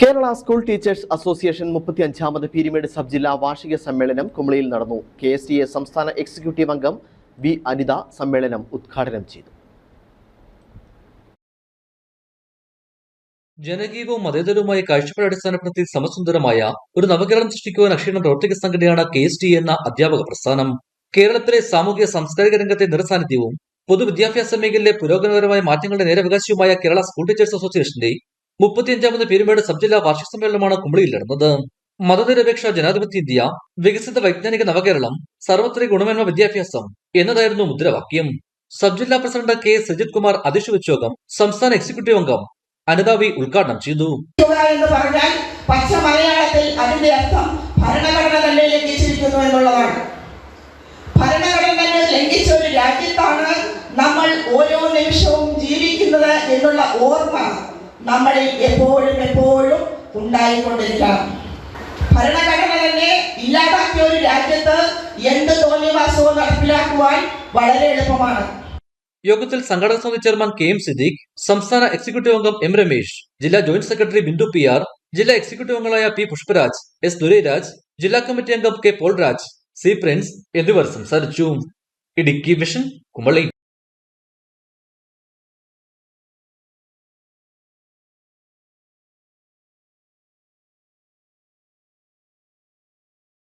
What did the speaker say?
Kerala school teachers association മുപ്പത്തി അഞ്ചാമത് Peermade sub ജില്ലാ വാർഷിക സമ്മേളനം കുമളിയിൽ നടന്നു. കെ എസ് ടി എ സംസ്ഥാന എക്സിക്യൂട്ടീവ് അംഗം വി അനിത സമ്മേളനം ഉദ്ഘാടനം ചെയ്തു. ജനകീയവും മതേതരവുമായ കാഴ്ചപ്പാട് അടിസ്ഥാനപ്പെടുത്തി സമസുന്ദരമായ ഒരു നവകേരളം സൃഷ്ടിക്കുവാൻ അക്ഷീണം പ്രവർത്തിക്കുന്ന സംഘടനയാണ് കെ എസ് ടി എന്ന അധ്യാപക പ്രസ്ഥാനം. കേരളത്തിലെ സാമൂഹിക സാംസ്കാരിക രംഗത്തെ നിറസാന്നിധ്യവും പൊതുവിദ്യാഭ്യാസ മേഖലയിലെ പുരോഗമനപരമായ മാറ്റങ്ങളുടെ നേരവകാശവുമായ കേരള സ്കൂൾ ടീച്ചേഴ്സ് അസോസിയേഷന്റെ മുപ്പത്തിയഞ്ചാമത് പെരുമേട് സബ് ജില്ലാ വാർഷിക സമ്മേളനമാണ് കുമളിയിൽ നടന്നത് മതനിരപേക്ഷ ജനാധിപത്യ ഇന്ത്യ വികസിത വൈജ്ഞാനിക നവകേരളം സർവത്രിക ഗുണമേന്മ വിദ്യാഭ്യാസം എന്നതായിരുന്നു മുദ്രാവാക്യം. സബ് ജില്ലാ പ്രസിഡന്റ് കെ സജിത് കുമാർ അധ്യക്ഷ സംസ്ഥാന എക്സിക്യൂട്ടീവ് അംഗം അനിതാവി ഉദ്ഘാടനം ചെയ്തു. എന്ന് പറഞ്ഞാൽ പച്ച മലയാളത്തിൽ അതിന്റെ അർത്ഥം ഭരണഘടന തന്നെ ലംഘിച്ചിരിക്കുന്നു എന്നുള്ളതാണ്. ഭരണഘടന തന്നെ ലംഘിച്ച ഒരു രാജ്യത്താണ് നമ്മൾ ഓരോ നിമിഷവും ജീവിക്കുന്നത് എന്നുള്ള ഓർമ്മ നമ്മളിൽ എപ്പോഴും എപ്പോഴും ഉണ്ടായിക്കൊണ്ടിരിക്കണം. ഭരണഘടന തന്നെ ഇല്ലാതാക്കിയ ഒരു രാജ്യത്ത് എന്ത് തോന്നിവാസവും നടപ്പിലാക്കുവാൻ വളരെ എളുപ്പമാണ്. യോഗത്തിൽ സംഘടന സമിതി ചെയർമാൻ കെ എം സിദ്ദീഖ് സംസ്ഥാന എക്സിക്യൂട്ടീവ് അംഗം എം രമേശ് ജില്ലാ joint secretary Bindu P R ജില്ലാ എക്സിക്യൂട്ടീവ് അംഗങ്ങളായ പി പുഷ്പരാജ് എസ് ദുരൈരാജ് ജില്ലാ കമ്മിറ്റി അംഗം കെ പോൾരാജ് സി പ്രിൻസ് എന്നിവർ സംസാരിച്ചു. ഇടുക്കി വിഷൻ കുമളി.